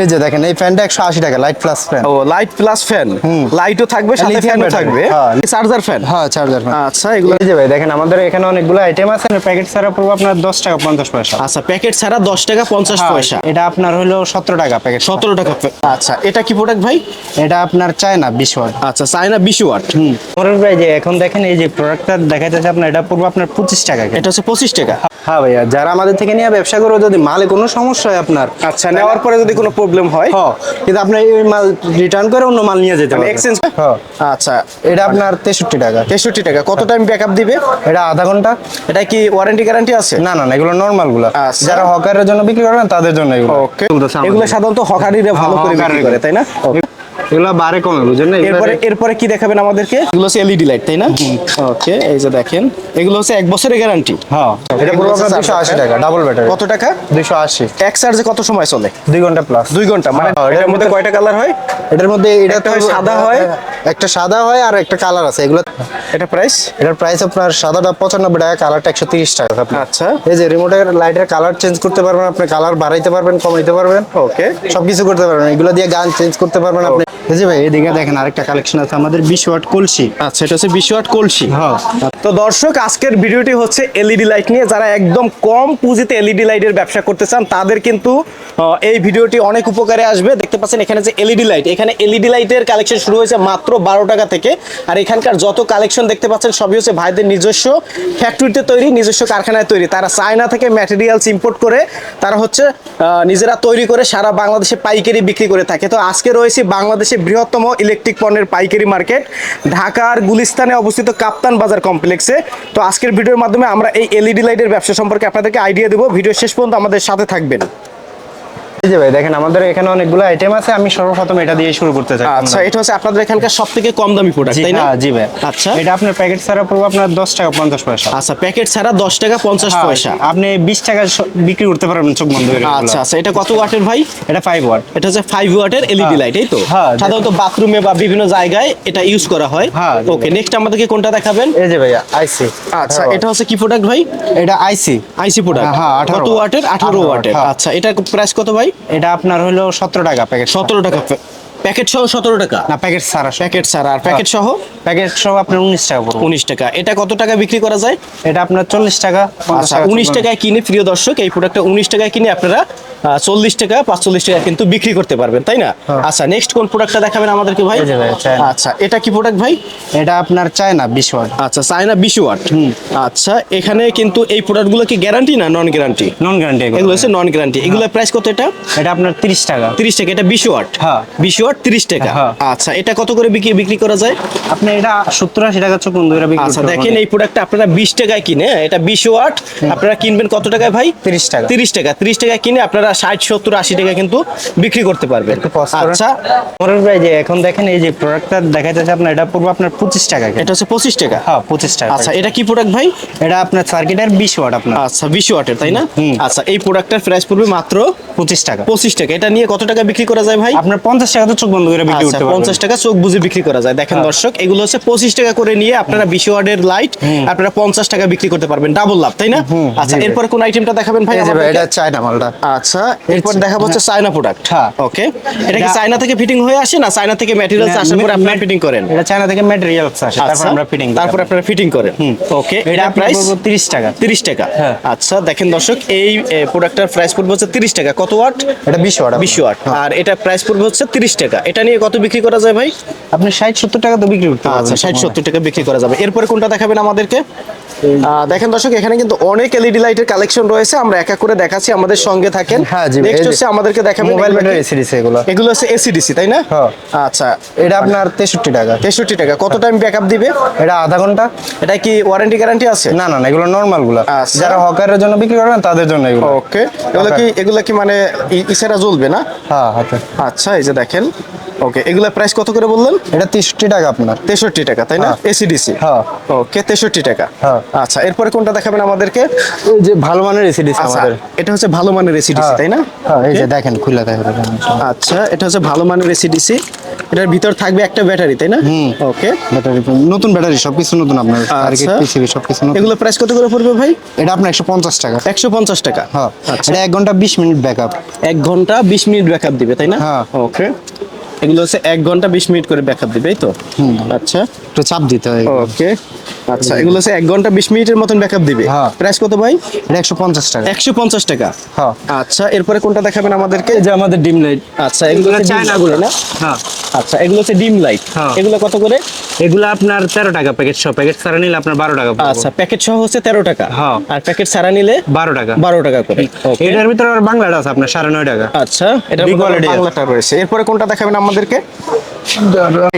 এই যে দেখেন এই ফ্যানটা একশো আশি টাকা লাইট প্লাস ফ্যান ও লাইট প্লাস ফ্যান লাইটও থাকবে সাথে ফ্যানও থাকবে। হ্যাঁ। চার্জার ফ্যান হ্যাঁ চার্জার ফ্যান আচ্ছা এগুলো এই যে ভাই দেখেন আমাদের এখানে অনেকগুলো আইটেম আছে প্যাকেট ছাড়া পড়ব আপনার দশ টাকা পঞ্চাশ পয়সা। আচ্ছা প্যাকেট ছাড়া দশ টাকা পঞ্চাশ পয়সা। এটা আপনার হলো সতেরো টাকা প্যাকেট সতেরো টাকা আচ্ছা এটা কি প্রোডাক্ট ভাই? এটা আপনার চায়না বিশ ওয়াট আচ্ছা চায়না বিশ ওয়াট মরুল ভাই যে এখন দেখেন এই যে প্রোডাক্টটা দেখাইতেছে আপনার এটা পড়ব আপনার পঁচিশ টাকা এটা হচ্ছে পঁচিশ টাকা। হ্যাঁ ভাইয়া যারা আমাদের থেকে নিয়ে ব্যবসা করবে যদি মালে কোনো সমস্যা হয় আপনার আচ্ছা নেওয়ার পরে যদি কোনো প্রবলেম হয়। হ্যাঁ কিন্তু আপনি এই মাল রিটার্ন করে অন্য মাল নিয়ে যেতে পারেন এক্সচেঞ্জ হ্যাঁ আচ্ছা এটা আপনার তেষট্টি টাকা। তেষট্টি টাকা। কত টাইম ব্যাকআপ দিবে? এটা আধা ঘণ্টা। এটা কি ওয়ারেন্টি গ্যারান্টি আছে? না না না এগুলো নর্মালগুলো। আচ্ছা। যারা হকারের জন্য বিক্রি করবেন তাদের জন্য এগুলো। ওকে এগুলো সাধারণত হকারিরা ভালো করে বিক্রি করে তাই না? এগুলো বারে কমে বুঝেন না? এরপরে এরপরে কি দেখাবেন আমাদেরকে? এগুলো হচ্ছে এলইডি লাইট তাই না? ওকে এই যে দেখেন। এগুলো হচ্ছে এক বছরের গ্যারান্টি হ্যাঁ। এটা পুরো এগুলো হচ্ছে দুশো আশি টাকা ডাবল ব্যাটারি কত টাকা? দুশো আশি। এক চার্জে কত সময় চলে? দুই ঘণ্টা প্লাস দুই ঘণ্টা মানে হ্যাঁ, এটার মধ্যে কয়টা কালার হয়? এটার মধ্যে এটা একটা তো সাদা হয়। একটা সাদা হয় আর একটা কালার আছে। এগুলো এটা প্রাইস এটার প্রাইস আপনার সাদাটা টাকা কালারটা একশো তিরিশ টাকা। আচ্ছা। এই যে রিমোটের লাইটের কালার চেঞ্জ করতে পারবেন আপনি কালার বাড়াইতে পারবেন কমাইতে পারবেন। ওকে সবকিছু করতে পারবেন। এগুলো দিয়ে গান চেঞ্জ করতে পারবেন আপনি। এই যে ভাই এদিকে দেখেন আরেকটা কালেকশন আছে আমাদের বিশ ওয়াট কলসি। আচ্ছা এটা হচ্ছে বিশ ওয়াট কলসি। হ্যাঁ। তো দর্শক আজকের ভিডিওটি হচ্ছে এলইডি লাইট নিয়ে। যারা একদম কম পুঁজিতে এলইডি লাইটের ব্যবসা করতে চান তাদের কিন্তু এই ভিডিওটি অনেক উপকারে আসবে। দেখতে পাচ্ছেন এখানে যে এলইডি লাইট এখানে এলইডি লাইটের কালেকশন শুরু হয়েছে মাত্র বারো টাকা থেকে। আর এখানকার যত কালেকশন দেখতে পাচ্ছেন সবই হচ্ছে ভাইদের নিজস্ব ফ্যাক্টরিতে তৈরি নিজস্ব কারখানায় তৈরি। তারা চায়না থেকে ম্যাটেরিয়ালস ইম্পোর্ট করে তারা হচ্ছে আহ, নিজেরা তৈরি করে সারা বাংলাদেশে পাইকারি বিক্রি করে থাকে। তো আজকে রয়েছে বাংলাদেশের বৃহত্তম ইলেকট্রিক পণ্যের পাইকারি মার্কেট ঢাকার গুলিস্তানে অবস্থিত কাপ্তান বাজার কমপ্লেক্সে তো আজকের ভিডিওর মাধ্যমে আমরা এই এলইডি লাইটের ব্যবসা সম্পর্কে আপনাদেরকে আইডিয়া দেবো। ভিডিও শেষ পর্যন্ত আমাদের সাথে থাকবেন। এই যে ভাই দেখেন আমাদের এখানে অনেকগুলো আইটেম আছে আমি সর্বপ্রথম এটা দিয়ে শুরু করতে চাই। আচ্ছা এটা হচ্ছে আপনাদের এখানকার সব থেকে কম দামি প্রোডাক্ট তাই না? হ্যাঁ, জি ভাই। আচ্ছা। এটা আপনার প্যাকেট ছাড়া পড়ব আপনার দশ টাকা পঞ্চাশ পয়সা। আচ্ছা প্যাকেট ছাড়া দশ টাকা পঞ্চাশ পয়সা। আপনি বিশ টাকা বিক্রি করতে পারবেন চোখ বন্ধ করে আচ্ছা আচ্ছা এটা কত ওয়াটের ভাই? এটা ফাইভ ওয়াট এটা হচ্ছে ফাইভ ওয়াটের এলইডি হ্যাঁ। লাইট এই তো? হ্যাঁ, সাধারণত বাথরুমে বা বিভিন্ন জায়গায় এটা ইউজ করা হয়। হ্যাঁ, ওকে নেক্সট আমাদেরকে কোনটা দেখাবেন? এই যে ভাইয়া আইসি আচ্ছা এটা হচ্ছে কি প্রোডাক্ট ভাই? এটা আইসি আইসি প্রোডাক্ট হ্যাঁ, 18 ওয়াটের আঠারো 18 ওয়াটের হ্যাঁ। আচ্ছা এটা প্রাইস কত ভাই? এটা আপনার হলো সতেরো টাকা প্যাকেট সতেরো টাকা প্যাকেট সহ সতেরো টাকা। না প্যাকেট ছাড়া প্যাকেট ছাড়া আর প্যাকেট সহ? প্যাকেট সহ আপনার উনিশ টাকা পড়ব। উনিশ টাকা। এটা কত টাকা বিক্রি করা যায়? এটা আপনার চল্লিশ টাকা আচ্ছা উনিশ টাকায় কিনে প্রিয় দর্শক এই প্রোডাক্টটা উনিশ টাকায় কিনে আপনারা চল্লিশ টাকা পাঁচচল্লিশ টাকা কিন্তু বিক্রি করতে পারবেন তাই না? আচ্ছা নেক্সট কোন প্রোডাক্টটা দেখাবেন আমাদেরকে ভাই? হ্যাঁ। আচ্ছা এটা কি প্রোডাক্ট ভাই? এটা আপনার চায়না বিশ ওয়াট আচ্ছা চায়না বিশ ওয়াট আচ্ছা এখানে কিন্তু এই প্রোডাক্টগুলো কি গ্যারান্টি না নন গ্যারান্টি নন গ্যারান্টি এগুলো হচ্ছে নন গ্যারান্টি এগুলোর প্রাইস কত এটা? এটা আপনার তিরিশ টাকা। তিরিশ টাকা এটা বিশ ওয়াট হ্যাঁ। বিশ ওয়াট তিরিশ টাকা। হ্যাঁ। আচ্ছা এটা কত করে বিক্রি বিক্রি করা যায়? আপনি এটা সত্তর আশি টাকা চোখ বন্ধ বিক্রি আচ্ছা দেখেন এই প্রোডাক্টটা আপনারা বিশ টাকায় কিনে এটা বিশ ওয়াট আপনারা কিনবেন কত টাকায় ভাই? 30 টাকা। তিরিশ টাকা তিরিশ টাকা কিনে আপনারা ষাট সত্তর আশি টাকা কিন্তু বিক্রি করতে পারবেন। আচ্ছা। মরুল ভাই যে এখন দেখেন এই যে প্রোডাক্টটা দেখাইতেছে আপনার এটা পড়ব আপনার পঁচিশ টাকা এটা হচ্ছে পঁচিশ টাকা? হ্যাঁ পঁচিশ টাকা আচ্ছা এটা কি প্রোডাক্ট ভাই? এটা আপনার সার্কিটের বিশ ওয়াট আপনার। আচ্ছা বিশ ওয়াটের তাই না? আচ্ছা এই প্রোডাক্টটার প্রাইস পড়বে মাত্র পঁচিশ টাকা। পঁচিশ টাকা। এটা নিয়ে কত টাকা বিক্রি করা যায় ভাই? আপনার পঞ্চাশ টাকা তো চোখ বন্ধ করে বিক্রি আচ্ছা করতে পারবেন। পঞ্চাশ টাকা চোখ বুঝে বিক্রি করা যায়। দেখেন দর্শক এগুলো হচ্ছে পঁচিশ টাকা করে নিয়ে আপনারা বিশ ওয়ার্ডের লাইট আপনারা পঞ্চাশ টাকা বিক্রি করতে পারবেন। ডাবল লাভ তাই না? আচ্ছা। এরপর কোন আইটেমটা দেখাবেন ভাই? এটা চায়না মালটা। আচ্ছা এরপর দেখাবো হচ্ছে চায়না প্রোডাক্ট হ্যাঁ। ওকে এটা কি চায়না থেকে ফিটিং হয়ে আসে না চায়না থেকে ম্যাটেরিয়ালস আসার পরে আপনারা ফিটিং করেন? এটা চায়না থেকে ম্যাটেরিয়াল আসে তারপর আচ্ছা, আমরা ফিটিং তারপর আপনারা ফিটিং করেন। ওকে এটা প্রাইস প্রাইস তিরিশ টাকা। তিরিশ টাকা। হ্যাঁ। আচ্ছা দেখেন দর্শক এই প্রোডাক্টটার প্রাইস পড়বে হচ্ছে তিরিশ টাকা। কত ওয়াট এটা বিশ ওয়াট বিশ ওয়াট আর এটা প্রাইস পড়বে হচ্ছে তিরিশ টাকা। এটা নিয়ে কত বিক্রি করা যায় ভাই? আপনি ষাট সত্তর টাকা তো বিক্রি করতে আচ্ছা ষাট সত্তর টাকা বিক্রি করা যাবে। এরপরে কোনটা দেখাবেন আমাদেরকে? দেখেন দর্শক এখানে কিন্তু অনেক এলইডি লাইটের কালেকশন রয়েছে। আমরা এক এক করে দেখাচ্ছি আমাদের সঙ্গে থাকেন। হ্যাঁ, জি নেক্সট হচ্ছে আমাদেরকে দেখাবেন মোবাইল ব্যাটারি? সিরিজ এগুলো। এগুলো হচ্ছে এসিডিসি তাই না? হ্যাঁ। আচ্ছা। এটা আপনার তেষট্টি টাকা। তেষট্টি টাকা। কত টাইম ব্যাকআপ দিবে? এটা আধা ঘণ্টা। এটা কি ওয়ারেন্টি গ্যারান্টি আছে? না না না এগুলো নর্মালগুলো। আচ্ছা। যারা হকারের জন্য বিক্রি করবেন তাদের জন্য এগুলো। ওকে এগুলো কি এগুলো কি মানে ইসারা জ্বলবে না? হ্যাঁ আচ্ছা এই যে দেখেন। ওকে এগুলা প্রাইস কত করে বললেন? এটা তেষট্টি টাকা আপনার। তেষট্টি টাকা তাই না? হ্যাঁ। এসিডিসি হ্যাঁ। ওকে তেষট্টি টাকা। হ্যাঁ। আচ্ছা এরপরে কোনটা দেখাবেন আমাদেরকে? যে ভালো মানের এসিডিস আচ্ছা আমাদের। এটা হচ্ছে ভালো মানের এসিডিসি তাই না? হ্যাঁ এই যে দেখেন খুলে দেখেন আচ্ছা এটা হচ্ছে ভালো মানের এসিডিসি এটার ভিতর থাকবে একটা ব্যাটারি তাই না। ওকে ব্যাটারি নতুন ব্যাটারি সবকিছু নতুন আপনার। টার্গেট আচ্ছা। পিসিবি সবকিছু নতুন। এগুলো প্রাইস কত করে পড়বে ভাই? এটা আপনার একশো পঞ্চাশ টাকা। একশো পঞ্চাশ টাকা। হ্যাঁ। আচ্ছা। এটা এক ঘণ্টা বিশ মিনিট ব্যাকআপ এক ঘণ্টা বিশ মিনিট ব্যাকআপ দিবে তাই না? হ্যাঁ। ওকে এগুলো হচ্ছে এক ঘণ্টা বিশ মিনিট করে ব্যাকআপ দিবে তো? আচ্ছা। একটু চাপ দিতে হয় ওকে। আচ্ছা এগুলো হচ্ছে এক ঘণ্টা বিশ মিনিটের মতন ব্যাকআপ দিবে। হ্যাঁ। প্রাইস কত ভাই? একশো পঞ্চাশ টাকা। একশো পঞ্চাশ টাকা। হ্যাঁ। আচ্ছা এরপরে কোনটা দেখাবেন আমাদেরকে? যে আমাদের ডিম লাইট আচ্ছা এগুলো চায়না চায়নাগুলো না? হ্যাঁ। আচ্ছা এগুলো হচ্ছে ডিম লাইট। হ্যাঁ। এগুলো কত করে? এগুলো আপনার তেরো টাকা প্যাকেট সহ। প্যাকেট ছাড়া নিলে আপনার বারো টাকা আচ্ছা প্যাকেট সহ হচ্ছে তেরো টাকা। হ্যাঁ। আর প্যাকেট ছাড়া নিলে বারো টাকা। বারো টাকা করে। এটার ভিতরে আর বাংলাটা আছে আপনার সাড়ে নয় টাকা। আচ্ছা এটা বাংলাটা রয়েছে। এরপরে কোনটা দেখাবেন আমাদেরকে?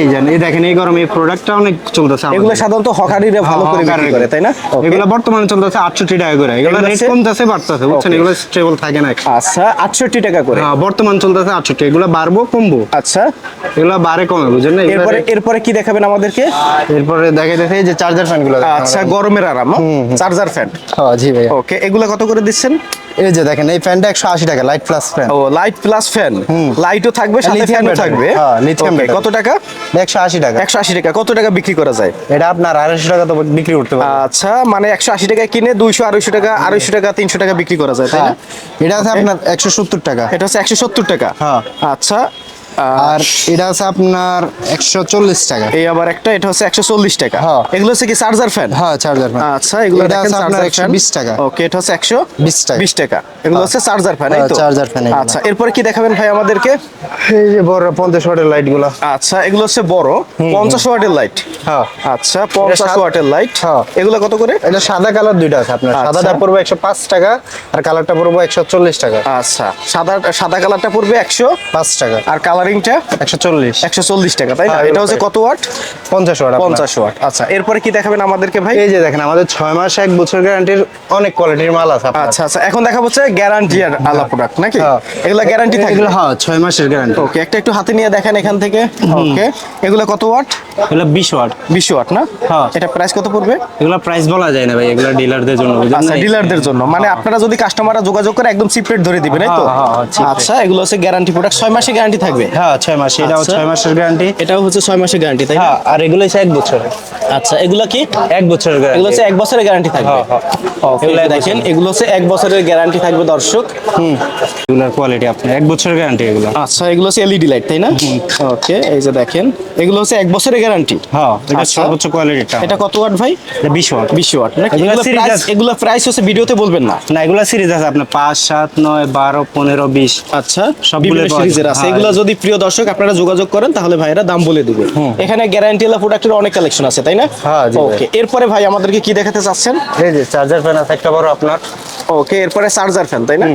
এই জানেন এই দেখেন এই গরমে এই প্রোডাক্টটা অনেক চলতেছে এগুলো সাধারণত হকারিরা ভালো হ্যাঁ, করে বিক্রি করে। তাই না? এগুলো বর্তমানে চলতেছে আটষট্টি টাকা করে। এগুলো এগুলো রেট কমতেছে বাড়তেছে বুঝছেন? এগুলো স্টেবল থাকে না। আচ্ছা আটষট্টি টাকা করে? হ্যাঁ বর্তমান চলতেছে আটষট্টি। এগুলো বাড়বো কমবো। আচ্ছা। এগুলো বাড়ে কমে বুঝেন না এরপরে কি দেখাবেন আমাদেরকে? এরপরে দেখা যাচ্ছে এই যে চার্জার ফ্যানগুলো আচ্ছা গরমের আরাম চার্জার ফ্যান হ্যাঁ জি ভাই ওকে এগুলো কত করে দিচ্ছেন? এই যে দেখেন এই ফ্যানটা একশো আশি টাকা লাইট প্লাস ফ্যান ও লাইট প্লাস ফ্যান লাইটও থাকবে সাথে ফ্যানও। থাকবে? হ্যাঁ। কত টাকা? একশো আশি টাকা। একশো আশি টাকা। কত টাকা বিক্রি করা যায়? এটা আপনার আড়াইশো টাকা তো বিক্রি করতে পারবেন আচ্ছা মানে একশো আশি টাকা কিনে দুইশো আড়াইশো টাকা আড়াইশো টাকা তিনশো টাকা বিক্রি করা যায় তাই না? হ্যাঁ। এটা আছে আপনার একশো সত্তর টাকা। এটা হচ্ছে একশো সত্তর টাকা। হ্যাঁ। আচ্ছা আর এটা আছে আপনার একশো চল্লিশ টাকা। এই আবার একটা এটা হচ্ছে একশো চল্লিশ টাকা। হ্যাঁ। এগুলো হচ্ছে কি চার্জার ফ্যান? হ্যাঁ চার্জার ফ্যান। আচ্ছা এগুলো এটা আছে আপনার চার্জার একশো ফ্যান বিশ টাকা। ওকে এটা হচ্ছে একশো 20 টাকা। বিশ টাকা। এগুলো হচ্ছে চার্জার ফ্যান এই হ্যাঁ, তো? charger fan আচ্ছা এরপরে কি দেখাবেন ভাই আমাদেরকে? এই যে বড় পঞ্চাশ ওয়াটের লাইটগুলো আচ্ছা এগুলো হচ্ছে বড় পঞ্চাশ ওয়াটের লাইট হ্যাঁ। আচ্ছা পঞ্চাশ ওয়াটের লাইট হ্যাঁ। এগুলো কত করে? এটা সাদা কালার দুইটা আছে আপনার। আচ্ছা। সাদাটা পড়বে একশো পাঁচ টাকা আর কালারটা পড়বে একশো চল্লিশ টাকা। আচ্ছা সাদা সাদা কালারটা পড়বে একশো পাঁচ টাকা। আর কালারিংটা একশো চল্লিশ। একশো চল্লিশ টাকা তাই না? এটা হচ্ছে কত ওয়াট? পঞ্চাশ ওয়াট আপনার। পঞ্চাশ ওয়াট। আচ্ছা এরপরে কি দেখাবেন আমাদেরকে ভাই? এই যে দেখেন আমাদের ছয় মাস এক বছর গ্যারান্টির অনেক কোয়ালিটির মাল আছে আচ্ছা আচ্ছা এখন দেখা হচ্ছে গ্যারান্টি আর আলা প্রোডাক্ট নাকি। এগুলা গ্যারান্টি থাকবে? এগুলো হ্যাঁ ছয় মাসের গ্যারান্টি ওকে একটা একটু হাতে নিয়ে দেখেন এখান থেকে। ওকে এগুলো কত ওয়াট? এগুলো বিশ ওয়াট। বিশ ওয়াট না? হ্যাঁ। এটা প্রাইস কত পড়বে? এগুলো প্রাইস বলা যায় না ভাই এগুলো ডিলারদের জন্য আচ্ছা? ডিলারদের জন্য। মানে আপনারা যদি কাস্টমাররা যোগাযোগ করে একদম চিপ রেট ধরে দিবেন এই তো? হ্যাঁ, হ্যাঁ, হ্যাঁ। আচ্ছা এগুলো হচ্ছে গ্যারান্টি প্রোডাক্ট ছয় মাসে গ্যারান্টি থাকবে। হ্যাঁ ছয় মাস। এটাও আচ্ছা। ছয় মাসের গ্যারান্টি এটাও হচ্ছে ছয় মাসের গ্যারান্টি তাই হ্যাঁ আর এগুলো হচ্ছে এক বছর আচ্ছা এগুলো কি? এক বছরের এগুলো হচ্ছে এক বছরের গ্যারান্টি থাকবে। Okay, এগুলো দেখেন এগুলো হচ্ছে এক বছরের গ্যারান্টি থাকবে দর্শক। এগুলোর কোয়ালিটি আপনার এক বছরের গ্যারান্টি এগুলো। আচ্ছা এগুলো হচ্ছে এলইডি লাইট তাই না? ওকে এই যে দেখেন এগুলো হচ্ছে এক বছরের গ্যারান্টি হ্যাঁ এটা। সর্বোচ্চ কোয়ালিটিটা এটা কত ওয়াট ভাই? এটা ওয়াট বিশ ওয়াট এগুলো প্রাইস এগুলো প্রাইস হচ্ছে ভিডিওতে বলবেন না। না এগুলো সিরিজ আছে আপনার পাঁচ সাত নয় বারো পনেরো বিশ। আচ্ছা সবগুলো সিরিজের আছে। হ্যাঁ। এগুলো। যদি প্রিয় দর্শক আপনারা যোগাযোগ করেন তাহলে ভাইরা দাম বলে দিবে। এখানে গ্যারান্টি এলা প্রোডাক্টের অনেক কালেকশন আছে তাই না? হ্যাঁ, ওকে এরপরে ভাই আমাদেরকে কি দেখাতে চাচ্ছেন? এই যে চার্জার ফ্যান আছে একটা বড় আপনার। ওকে এরপরে চার্জার ফ্যান তাই না?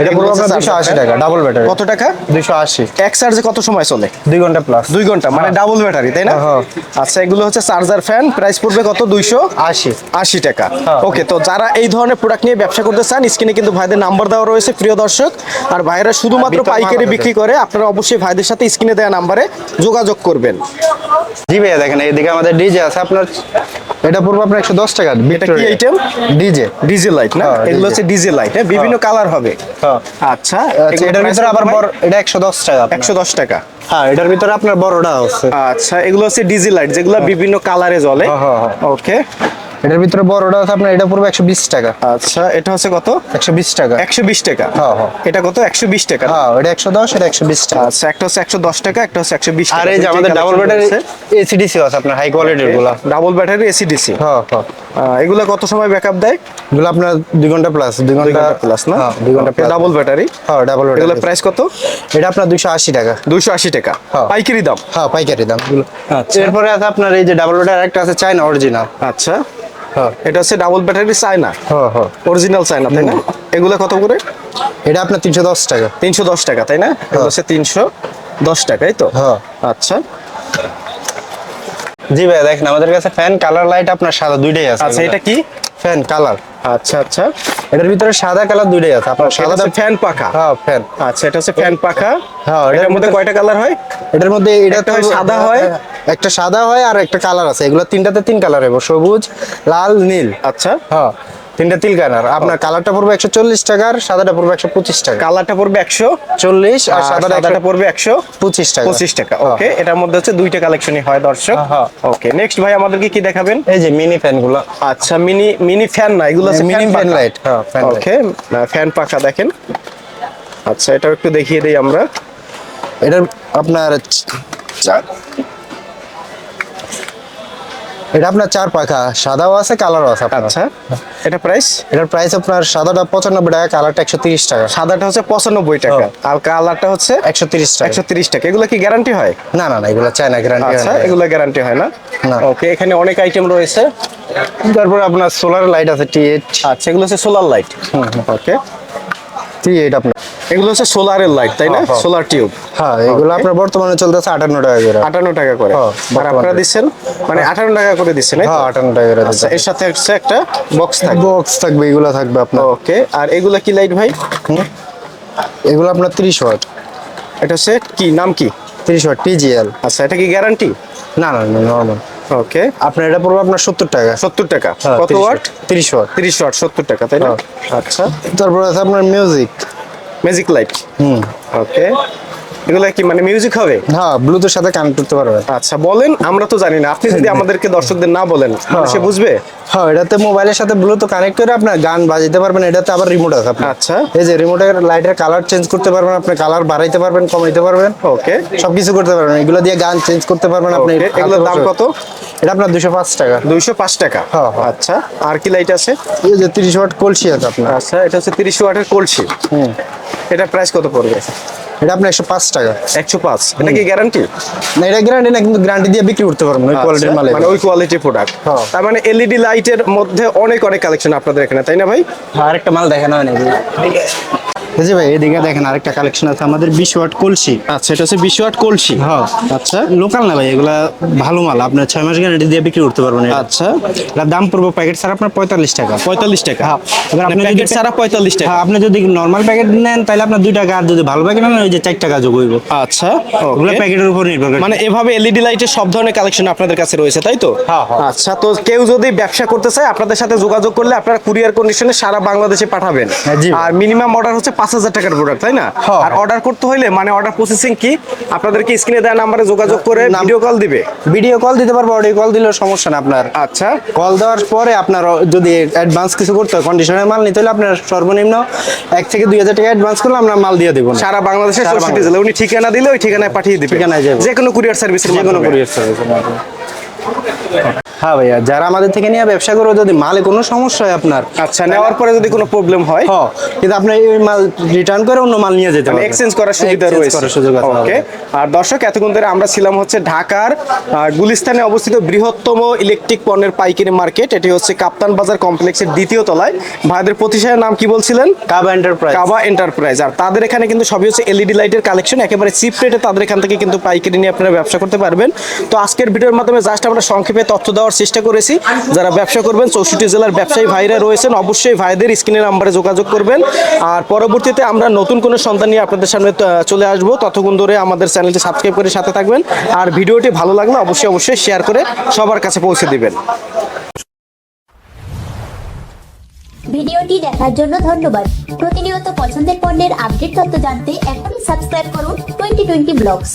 এটা পুরো আপনার দুশো charger আশি fan। টাকা ডাবল ব্যাটারি কত টাকা? দুশো আশি। এক চার্জে কত সময় চলে? দুই ঘণ্টা প্লাস দুই ঘণ্টা মানে ডাবল ব্যাটারি তাই না? হ্যাঁ। আচ্ছা এগুলো হচ্ছে চার্জার ফ্যান প্রাইস পড়বে কত? দুইশো আশি। আশি টাকা। হ্যাঁ। ওকে তো যারা এই ধরনের প্রোডাক্ট নিয়ে ব্যবসা করতে চান স্ক্রিনে কিন্তু ভাইদের নাম্বার দেওয়া রয়েছে প্রিয় দর্শক। আর ভাইরা শুধুমাত্র পাইকারি বিক্রি করে আপনারা অবশ্যই ভাইদের সাথে স্ক্রিনে দেওয়া নাম্বারে যোগাযোগ করবেন। জি ভাইয়া দেখেন এইদিকে আমাদের ডিজে আছে। আপনার এটা পড়বে আপনার একশো দশ টাকা এটা কি item? ডিজে। ডিজেল লাইট না? হ্যাঁ, এগুলো হচ্ছে ডিজে লাইট হ্যাঁ বিভিন্ন কালার হবে। হ্যাঁ। আচ্ছা এটার ভিতরে আবার বড় এটা একশো দশ টাকা একশো দশ টাকা। হ্যাঁ এটার ভিতরে আপনার বড়টা আছে। আচ্ছা এগুলো হচ্ছে ডিজেল লাইট যেগুলো বিভিন্ন কালারে জ্বলে। হ্যাঁ, হ্যাঁ, হ্যাঁ। ওকে এটার ভিতরে বড়টা আছে আপনার এটা পড়বে একশো বিশ টাকা। আচ্ছা এটা হচ্ছে কত? একশো বিশ টাকা। একশো বিশ টাকা? হ্যাঁ, হ্যাঁ। এটা কত? একশো বিশ টাকা হ্যাঁ এটা একশো দশ এটা একশো বিশ টাকা। আচ্ছা একটা হচ্ছে একশো দশ টাকা একটা হচ্ছে একশো বিশ আর এই যে আমাদের ডাবল ব্যাটারি এসিডিসি আছে। আপনার হাই কোয়ালিটিরগুলা। ডাবল ব্যাটারি এসিডিসি হ্যাঁ হ্যাঁ। এগুলো কত সময় ব্যাকআপ দেয়? এগুলো আপনার দুই ঘণ্টা প্লাস দুই ঘণ্টা প্লাস না? হ্যাঁ দুই ঘণ্টা প্লাস ডাবল ব্যাটারি হ্যাঁ ডাবল ব্যাটারি এগুলো প্রাইস কত? এটা আপনার দুইশো আশি টাকা। দুইশো আশি টাকা। হ্যাঁ। পাইকারি দাম? হ্যাঁ পাইকারি দাম। এগুলো আচ্ছা। এরপরে আছে আপনার এই যে ডাবল ব্যাটারি একটা আছে চাইনা অরিজিনাল আচ্ছা। হ্যাঁ এটা হচ্ছে ডাবল ব্যাটারি চায়না। হ্যাঁ হ্যাঁ। অরিজিনাল চায়না তাই না? এগুলো কত করে? এটা আপনার তিনশো দশ টাকা। তিনশো দশ টাকা তাই না? এগুলো হচ্ছে তিনশো দশ টাকাই তো? হ্যাঁ। আচ্ছা। জি ভাই দেখেন আমাদের কাছে ফ্যান কালার লাইট আপনার সাদা দুইটাই আছে। আচ্ছা এটা কি? ফ্যান কালার আচ্ছা আচ্ছা। এটার ভিতরে সাদা কালার দুইটাই আছে। আপনার সাদা ফ্যান পাখা। হ্যাঁ ফ্যান আচ্ছা এটা হচ্ছে ফ্যান পাখা। হ্যাঁ, এটার মধ্যে কয়টা কালার হয়? এটার মধ্যে এটা হয় সাদা হয়। একটা সাদা হয় আর একটা কালার আছে। এগুলো তিনটাতে তিন কালার হবে সবুজ লাল নীল। আচ্ছা। হ্যাঁ তিনটা তিল কালার। আপনার কালারটা পড়বে একশো চল্লিশ টাকার সাদাটা পড়বে একশো পঁচিশ টাকা কালারটা পড়বে একশো চল্লিশ আর আর সাদাটা পড়বে একশো পঁচিশ টাকা। পঁচিশ টাকা। ওকে এটার মধ্যে হচ্ছে দুইটা কালেকশনই হয় দর্শক। হ্যাঁ। ওকে নেক্সট ভাই আমাদেরকে কি দেখাবেন? এই যে মিনি ফ্যানগুলো। আচ্ছা মিনি মিনি ফ্যান না এগুলো মিনি ফ্যান লাইট হ্যাঁ ওকে ফ্যান পাখা দেখেন। আচ্ছা এটাও একটু দেখিয়ে দেই আমরা। এটার আপনার এটা আপনার চার পাখা সাদাও আছে কালারও আছে। আচ্ছা এটা প্রাইস এটার প্রাইস আপনার সাদাটা পঁচানব্বই টাকা কালারটা একশো তিরিশ টাকা। সাদাটা হচ্ছে পঁচানব্বই টাকা আর কালারটা হচ্ছে একশো তিরিশ টাকা। একশো তিরিশ টাকা। এগুলো কি গ্যারান্টি হয়? না না না এগুলো চায় না গ্যারান্টি আচ্ছা এগুলো গ্যারান্টি হয় না? না। ওকে এখানে অনেক আইটেম রয়েছে। তারপরে আপনার সোলার লাইট আছে টি এইট আচ্ছা এগুলো হচ্ছে solar light okay T eight আপনার। এগুলো হচ্ছে সোলারের লাইট তাই না? হ্যাঁ, হ্যাঁ। সোলার টিউব হ্যাঁ এগুলো. আপনার বর্তমানে চলতেছে আটান্ন টাকা করে। আটান্ন টাকা করে। হ্যাঁ, আর আপনারা দিচ্ছেন? মানে আটান্ন টাকা করে দিচ্ছেন হ্যাঁ আটান্ন টাকা করে আচ্ছা এর সাথে হচ্ছে একটা বক্স থাকবে। বক্স থাকবে এগুলো থাকবে আপনার। ওকে আর এগুলা কি লাইট ভাই? এগুলো আপনার তিরিশ ওয়াট। এটা হচ্ছে কি নাম কি? তিরিশ ওয়াট টিজিএল আচ্ছা এটা কি গ্যারান্টি না না না নর্মাল ওকে আপনার এটা পড়বে আপনার সত্তর টাকা। সত্তর টাকা। কত ওয়াট? তিরিশ ওয়াট। তিরিশ ওয়াট সত্তর টাকা তাই না। আচ্ছা। তারপরে আছে আপনার music magic light hmm okay এগুলা কি মানে মিউজিক হবে? হ্যাঁ ব্লুটুথের সাথে কানেক্ট করতে পারবে। আচ্ছা বলেন আমরা তো জানি না। আপনি যদি আমাদেরকে দর্শকদের না বলেন সে বুঝবে? হ্যাঁ এটাতে মোবাইলের সাথে ব্লুটুথ কানেক্ট করে আপনার গান বাজাতে পারবেন এটাতে আবার রিমোট আছে আপনার। আচ্ছা। এই যে রিমোটের লাইটের কালার চেঞ্জ করতে পারবেন আপনি কালার বাড়াইতে পারবেন কমাইতে পারবেন। ওকে সবকিছু করতে পারবেন এগুলো দিয়ে গান চেঞ্জ করতে পারবেন আপনি এগুলোর দাম কত? এটা আপনার দুশো পাঁচ টাকা। দুইশো পাঁচ টাকা। হ্যাঁ, হ্যাঁ। আচ্ছা আর কি লাইট আছে? এই যে তিরিশ ওয়াট কলসি আছে আপনার। আচ্ছা এটা হচ্ছে তিরিশ ওয়াটের কলসি। হুম। এটা প্রাইস কত পড়বে? এটা আপনার একশো পাঁচ টাকা। একশো পাঁচ। এটা কি গ্যারান্টি না এটা গ্যারান্টি না কিন্তু গ্যারান্টি দিয়ে বিক্রি করতে পারবেন ওই কোয়ালিটির মাল মানে ওই কোয়ালিটি প্রোডাক্ট হ্যাঁ। তার মানে এলইডি লাইটের মধ্যে অনেক অনেক কালেকশন আপনাদের এখানে তাই না ভাই? আরেকটা মাল দেখানো হয় না এই যে ভাই এদিকে দেখেন আরেকটা কালেকশন আছে আমাদের বিশ ওয়াট কলসি। আচ্ছা এটা হচ্ছে বিশ ওয়াট কলসি? হ্যাঁ আচ্ছা। লোকাল না ভাই এগুলা ভালো মাল। আপনার ছয় মাস গ্যারান্টি দিয়ে বিক্রি করতে পারবেন আচ্ছা। এটার দাম পড়বে প্যাকেট ছাড়া আপনার পঁয়তাল্লিশ টাকা। পঁয়তাল্লিশ টাকা। হ্যাঁ, এবার আপনি যদি প্যাকেট ছাড়া পঁয়তাল্লিশ টাকা। আপনি যদি নর্মাল প্যাকেট নেন তাহলে আপনার দুই টাকা আর যদি ভালো প্যাকেট নেন ওই যে চার টাকা যোগ হইব আচ্ছা ওগুলো প্যাকেটের উপর নির্ভর করে। মানে এভাবে এলইডি লাইটের সব ধরনের কালেকশন আপনাদের কাছে রয়েছে তাই তো? হ্যাঁ। আচ্ছা তো কেউ যদি ব্যবসা করতে চায় আপনাদের সাথে যোগাযোগ করলে আপনারা কুরিয়ার কন্ডিশনে সারা বাংলাদেশে পাঠাবেন। হ্যাঁ, আর মিনিমাম অর্ডার হচ্ছে পাঁচ হাজার টাকার প্রোডাক্ট তাই না? হ্যাঁ, আর। অর্ডার করতে হলে মানে অর্ডার প্রসেসিং কি? আপনাদেরকে স্ক্রিনে দেওয়া নাম্বারে যোগাযোগ করে ভিডিও কল দিবে। ভিডিও কল দিতে পারব অডিও কল দিলেও সমস্যা না আপনার। আচ্ছা। কল দেওয়ার পরে আপনার যদি অ্যাডভান্স কিছু করতে হয় কন্ডিশনের মাল নিতে হলে আপনার সর্বনিম্ন এক থেকে দুই হাজার টাকা অ্যাডভান্স করলে আমরা মাল দিয়ে দেবো সারা চৌষট্টি জেলা উনি ঠিকানা দিলে ওই ঠিকানায় পাঠিয়ে দিবে। ঠিকানায়। যে কোনো কুরিয়ার সার্ভিসের যে কোনো কুরিয়ার সার্ভিস হ্যাঁ ভাইয়া যারা আমাদের থেকে নিয়ে ব্যবসা করো যদি মালে কোনো সমস্যা হয় আপনার আচ্ছা নেওয়ার পরে যদি কোনো প্রবলেম হয়? হ্যাঁ কিন্তু আপনি এই মাল রিটার্ন করে অন্য মাল নিয়ে যেতে পারবেন। এক্সচেঞ্জ করার সুবিধা রয়েছে। সুযোগ আছে ওকে আর দর্শক এতক্ষণ ধরে আমরা ছিলাম হচ্ছে ঢাকার গুলিস্তানে অবস্থিত বৃহত্তম ইলেকট্রিক পণ্যের পাইকারি মার্কেট এটি হচ্ছে কাপ্তান বাজার কমপ্লেক্সের দ্বিতীয় তলায়। ভাইদের প্রতিষ্ঠানের নাম কি বলছিলেন? কাবা এন্টারপ্রাইজ কাবা এন্টারপ্রাইজ আর তাদের এখানে কিন্তু সবই হচ্ছে এলইডি লাইটের কালেকশন একেবারে চিপ রেটে তাদের এখান থেকে কিন্তু পাইকারি নিয়ে আপনারা ব্যবসা করতে পারবেন। তো আজকের ভিডিওর মাধ্যমে জাস্ট আমরা সংক্ষেপে তথ্য দেওয়ার চেষ্টা করেছি। যারা ব্যবসা করবেন, চৌষট্টি জেলার ব্যবসায়ী ভাইরা রয়েছেন, অবশ্যই ভাইদের স্ক্রিনের নাম্বারে যোগাযোগ করবেন। আর পরবর্তীতে আমরা নতুন কোনো সন্তান নিয়ে আপনাদের সামনে চলে আসব। ততক্ষণ ধরে আমাদের চ্যানেলটি সাবস্ক্রাইব করে সাথে থাকবেন। আর ভিডিওটি ভালো লাগলে অবশ্যই অবশ্যই শেয়ার করে সবার কাছে পৌঁছে দিবেন। ভিডিওটি দেখার জন্য ধন্যবাদ। প্রতিনিয়ত পছন্দের পণ্যের আপডেট তথ্য জানতে এখনই সাবস্ক্রাইব করুন টোয়েন্টি টোয়েন্টি ব্লগস।